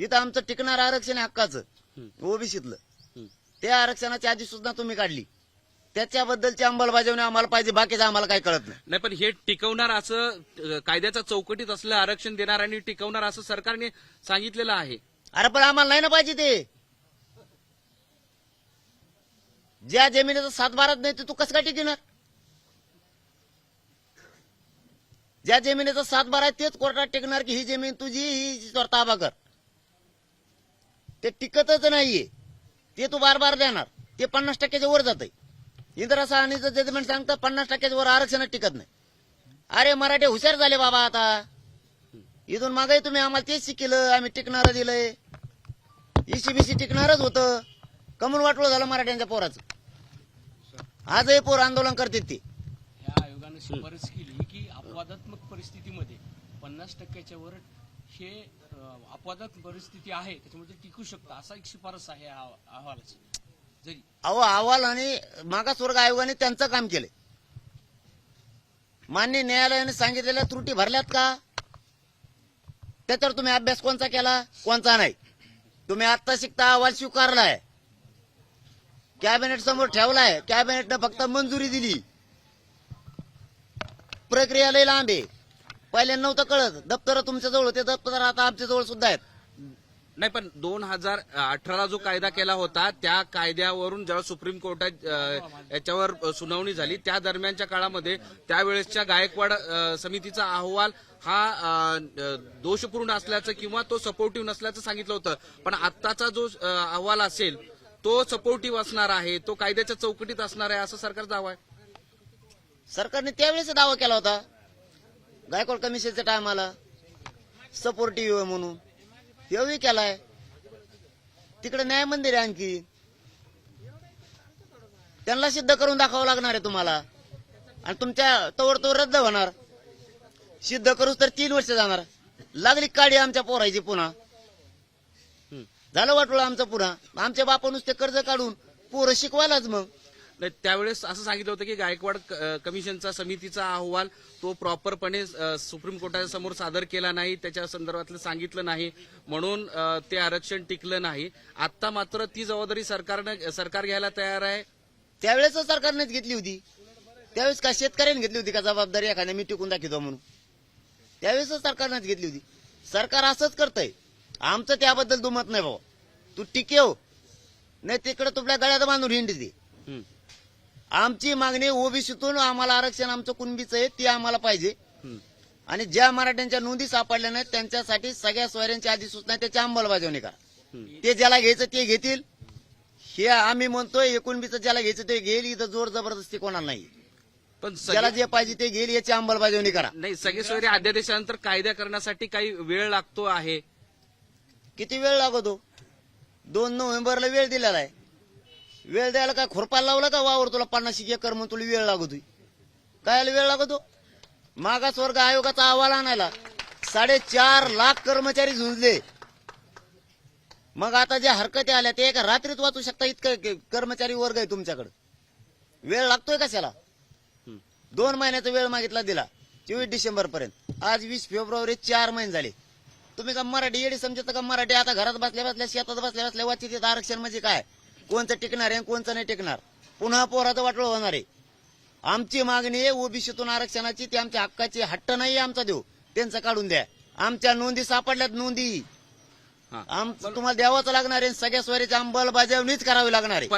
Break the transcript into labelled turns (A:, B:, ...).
A: इथं आमचं टिकणार आरक्षण आहे हक्काचं. ओबीसीतलं. त्या आरक्षणाची आधी सुद्धा तुम्ही काढली. त्याच्याबद्दलची अंमलबजावणी आम्हाला पाहिजे बाकीचं आम्हाला काही कळत नाही.
B: नाही पण हे टिकवणार असं कायद्याच्या चौकटीत असलं आरक्षण देणार आणि टिकवणार असं सरकारने सांगितलेलं आहे.
A: अरे पण आम्हाला नाही ना पाहिजे ते. ज्या जमिनीचा सात बारात नाही ते तू कसं काय टिकणार? ज्या जमिनीचा सात बारा आहे तेच कोर्टात टिकणार की ही जमीन तुझी ही तुझ्यावर ताबा कर. ते टिकतच नाहीये. ते तू बार बार देणार. ते पन्नास टक्क्याच्या वर जात इंदिरा सहानीचं जजमेंट सांगतं पन्नास टक्क्याच्या वर आरक्षण टिकत नाही. अरे मराठे हुशार झाले बाबा आता. इथून मागे तुम्ही आम्हाला तेच शिकलं आम्ही टिकणार दिलंय. ईसीबीसी टिकणारच होतं. कमून वाटलं झालं मराठ्यांच्या पोराचं. आजही पोर आंदोलन करते ते.
C: या आयोगानं शिफारस केली की अपवादात्मक परिस्थितीमध्ये पन्नास टक्क्याच्या वर हे अ, परिस्थिती आहे त्याच्यामुळे ते टिकू शकतं असा एक शिफारस आहे या अहवालाची. जरी
A: अहो अहवाल आणि मागासवर्ग आयोगाने त्यांचं काम केलंय मान्य न्यायालयाने सांगितलेल्या त्रुटी भरल्यात का? त्याच्यावर तुम्ही अभ्यास कोणचा केला कोणचा नाही? तुम्ही आत्ता शिकता अहवाल स्वीकारलाय. कॅबिनेट समोर ठेवलाय कॅबिनेटनं फक्त मंजुरी दिली. प्रक्रिया लई लांब आहे. पहिल्यांदा नव्हतं कळत. दप्तर तुमच्या जवळ होते दप्तर आता आमच्या जवळ सुद्धा आहेत.
B: नाही पण दोन हजार अठराला जो कायदा केला होता त्या कायद्यावरून जेव्हा सुप्रीम कोर्टात याच्यावर सुनावणी झाली त्या दरम्यानच्या काळामध्ये त्यावेळेसच्या गायकवाड समितीचा अहवाल हा दोषपूर्ण असल्याचं किंवा तो सपोर्टिव्ह नसल्याचं सांगितलं होतं. पण आत्ताचा जो अहवाल असेल तो सपोर्टिव्ह असणार आहे तो कायद्याच्या चौकटीत असणार आहे असं सरकारचा दावा आहे.
A: सरकारने त्यावेळेस दावा केला होता. गायकवाड कमिशनच्या टायमाला सपोर्टिव्ह म्हणून. तेव्हाही केलाय. तिकडे न्याय मंदिर आहे आणखी. त्यांना सिद्ध करून दाखवावं लागणार आहे तुम्हाला. आणि तुमच्या तोवर तो रद्द होणार. सिद्ध करूच तर तीन वर्ष जाणार. लागली काडी आमच्या पोरायची पुन्हा. झालं वाटलं आमचं पुन्हा. आमच्या बापा नुसते कर्ज काढून पोरं शिकवायलाच मग.
B: नाही, त्यावेळेस असं सांगितलं होतं की गायकवाड कमिशनचा समितीचा अहवाल तो प्रॉपरपणे सुप्रीम कोर्टाच्या समोर सादर केला नाही त्याच्या संदर्भातलं सांगितलं नाही म्हणून ते आरक्षण टिकलं नाही. आता मात्र ती जबाबदारी सरकारनं सरकार घ्यायला तयार आहे.
A: त्यावेळेस सरकारनेच घेतली होती. त्यावेळेस का शेतकऱ्याने घेतली होती का जबाबदारी एखाद्या मी टिकून दाखवतो म्हणून. त्यावेळेस सरकारनेच घेतली होती. सरकार असंच करतंय. आमचं त्याबद्दल दुमत नाही भाऊ तू टिकेव नाही तिकडे तुपल्या गळ्यात बांधून हिंडी दे
B: हं,
A: आमची मागणी ओबीसीतून आम्हाला आरक्षण आमचं कुणबीचं आहे ते आम्हाला पाहिजे. आणि ज्या मराठ्यांच्या नोंदी सापडल्या नाहीत त्यांच्यासाठी सगळ्या सोयऱ्यांची अधिसूचना त्याची अंमलबजावणी करा. ते ज्याला घ्यायचं ते घेतील. हे आम्ही म्हणतोय एकोणबीस ज्याला घ्यायचं ते घेईल इथं जोर जबरदस्ती कोणाला नाही.
B: पण
A: ज्याला जे पाहिजे ते घेईल याची अंमलबजावणी करा.
B: नाही सगळे सोयरे अध्यादेशानंतर कायदा करण्यासाठी काही वेळ लागतो आहे?
A: किती वेळ लागतो? दोन नोव्हेंबरला वेळ दिलेला आहे. वेळ द्यायला काय खुरपायला लावला का? वावर तुला पन्नास एकर म्हणून तुला वेळ लागतोय. कायला वेळ लागतो? मागासवर्ग आयोगाचा अहवाल आणायला साडेचार लाख कर्मचारी झुंजले. मग आता ज्या हरकती आल्या ते एका रात्रीत वाचू शकता इतकं कर्मचारी वर्ग आहे तुमच्याकडे. वेळ लागतोय कशाला? दोन महिन्याचा वेळ मागितला दिला चोवीस डिसेंबर पर्यंत आज वीस फेब्रुवारी चार महिने झाले. तुम्ही का मराठी येडी समजत का? मराठी आता घरात बसल्या बसल्या शेतात बसल्या बसल्या वाचित आरक्षण म्हणजे काय? कोणचं टिकणार आहे कोणचं नाही टिकणार? पुन्हा पोराचं वाटलं होणार आहे. आमची मागणी आहे ओबीसीतून आरक्षणाची ती आमच्या हक्काची हट्ट नाही आमचा देऊ त्यांचं काढून द्या. आमच्या नोंदी सापडल्यात नोंदी. आम तुम्हाला द्यावंच लागणार आहे सगळ्या स्वारीची अंमलबजावणीच करावी लागणार आहे.